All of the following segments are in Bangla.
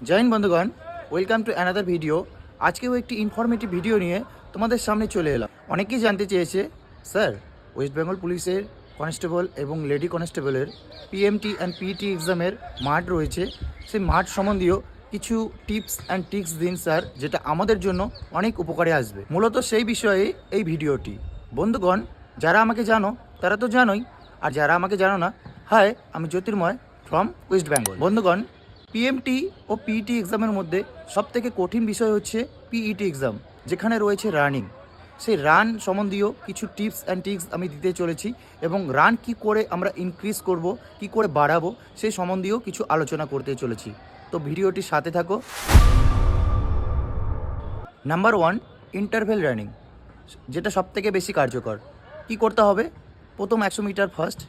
জয় হিন্দ বন্ধুগণ ওয়েলকাম টু অ্যানাদার ভিডিও আজকেও একটি ইনফরমেটিভ ভিডিও নিয়ে তোমাদের সামনে চলে এলাম। অনেকেই জানতে চেয়েছে, স্যার ওয়েস্ট বেঙ্গল পুলিশের কনস্টেবল এবং লেডি কনস্টেবলের পিএমটি অ্যান্ড পিইটি এক্সামের মাঠ রয়েছে। সেই মাঠ সম্বন্ধীয় কিছু টিপস অ্যান্ড ট্রিক্স দিন, স্যার, যেটা আমাদের জন্য অনেক উপকারে আসবে। মূলত সেই বিষয়ে এই ভিডিওটি। বন্ধুগণ, যারা আমাকে জানো, তারা তো জানোই। আর যারা আমাকে জানো না, হায়, আমি জ্যোতির্ময় ফ্রম ওয়েস্ট বেঙ্গল বন্ধুগণ পিএমটি ও পিইটি এক্সামের মধ্যে সবথেকে কঠিন বিষয় হচ্ছে পিইটি এক্সাম যেখানে রয়েছে রানিং সেই রান সম্বন্ধীয় কিছু টিপস অ্যান্ড ট্রিক্স আমি দিতে চলেছি এবং রান কি করে আমরা ইনক্রিজ করব, কি করে বাড়াবো, সেই সম্বন্ধীয় কিছু আলোচনা করতে চলেছি। তো ভিডিওটির সাথে থাকো। নাম্বার ওয়ান ইন্টারভেল রানিং যেটা সব থেকে বেশি কার্যকর। কি করতে হবে? প্রথম একশো মিটার ফার্স্ট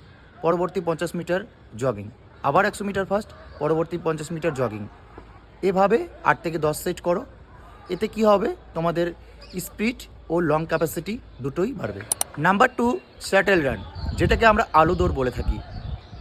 পরবর্তী পঞ্চাশ মিটার জগিং আবার একশো মিটার ফার্স্ট পরবর্তী পঞ্চাশ মিটার জগিং এভাবে আট থেকে দশ সেট করো। এতে কি হবে? তোমাদের স্পিড ও লং ক্যাপাসিটি দুটোই বাড়বে। নাম্বার টু স্যাটেল রান যেটাকে আমরা আলু দৌড় বলে থাকি।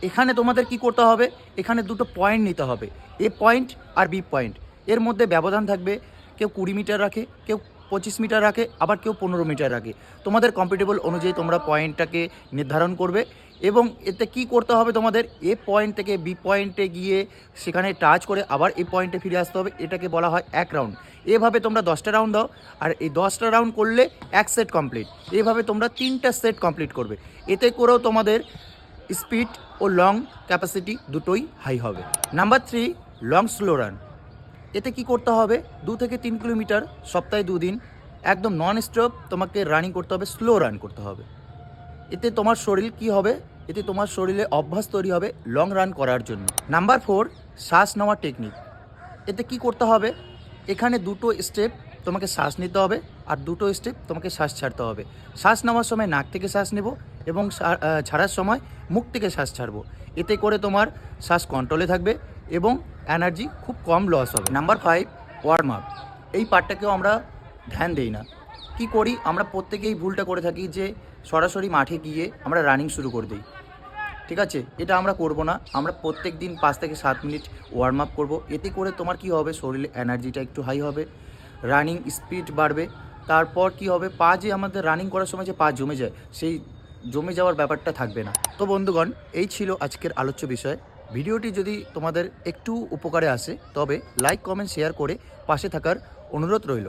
এখানে তোমাদের কি করতে হবে? এখানে দুটো পয়েন্ট নিতে হবে। এ পয়েন্ট আর বি পয়েন্ট এর মধ্যে ব্যবধান থাকবে। কেউ কুড়ি মিটার রাখে, কেউ পঁচিশ মিটার রাখে আবার কেউ পনেরো মিটার রাখে তোমাদের কম্পিটেবল অনুযায়ী তোমরা পয়েন্টটাকে নির্ধারণ করবে এবং এতে কি করতে হবে তোমাদের? এ পয়েন্ট থেকে বি পয়েন্টে গিয়ে সেখানে টাচ করে আবার এ পয়েন্টে ফিরে আসতে হবে। এটাকে বলা হয় এক রাউন্ড এভাবে তোমরা দশটা রাউন্ড দাও, আর এই দশটা রাউন্ড করলে এক সেট কমপ্লিট এভাবে তোমরা তিনটা সেট কমপ্লিট করবে। এতে করেও তোমাদের স্পিড ও লং ক্যাপাসিটি দুটোই হাই হবে। Number three long slow run এতে কি করতে হবে? দু থেকে তিন কিলোমিটার, সপ্তাহে দুদিন, একদম নন স্টপ তোমাকে রানিং করতে হবে স্লো রান করতে হবে। এতে তোমার শরীর কি হবে? এতে তোমার শরীরে অভ্যাস তৈরি হবে লং রান করার জন্য। নাম্বার ফোর শ্বাস নেওয়ার টেকনিক এতে কি করতে হবে? এখানে দুটো স্টেপ তোমাকে শ্বাস নিতে হবে আর দুটো স্টেপ তোমাকে শ্বাস ছাড়তে হবে। শ্বাস নেওয়ার সময় নাক থেকে শ্বাস নেব এবং ছাড়ার সময় মুখ থেকে শ্বাস ছাড়বো। এতে করে তোমার শ্বাস কন্ট্রোলে থাকবে এবং এনার্জি খুব কম লস হবে। নাম্বার ফাইভ ওয়ার্ম আপ এই পার্টটাকেও আমরা ধ্যান দেই না। কি করি? আমরা প্রত্যেকেই ভুলটা করে থাকি যে সরাসরি মাঠে গিয়ে আমরা রানিং শুরু করে দিই। ঠিক আছে? এটা আমরা করব না। আমরা প্রত্যেক দিন পাঁচ থেকে সাত মিনিট ওয়ার্ম আপ করব। এতে করে তোমার কি হবে? শরীরে এনার্জিটা একটু হাই হবে। রানিং স্পিড বাড়বে। তারপর কি হবে? পা যে আমাদের রানিং করার সময় যে পা জমে যায়, সেই জমে যাওয়ার ব্যাপারটা থাকবে না। তো বন্ধুগণ, এই ছিল আজকের আলোচ্য বিষয়। ভিডিওটি যদি তোমাদের একটু উপকারে আসে, তবে লাইক কমেন্ট শেয়ার করে পাশে থাকার অনুরোধ রইল।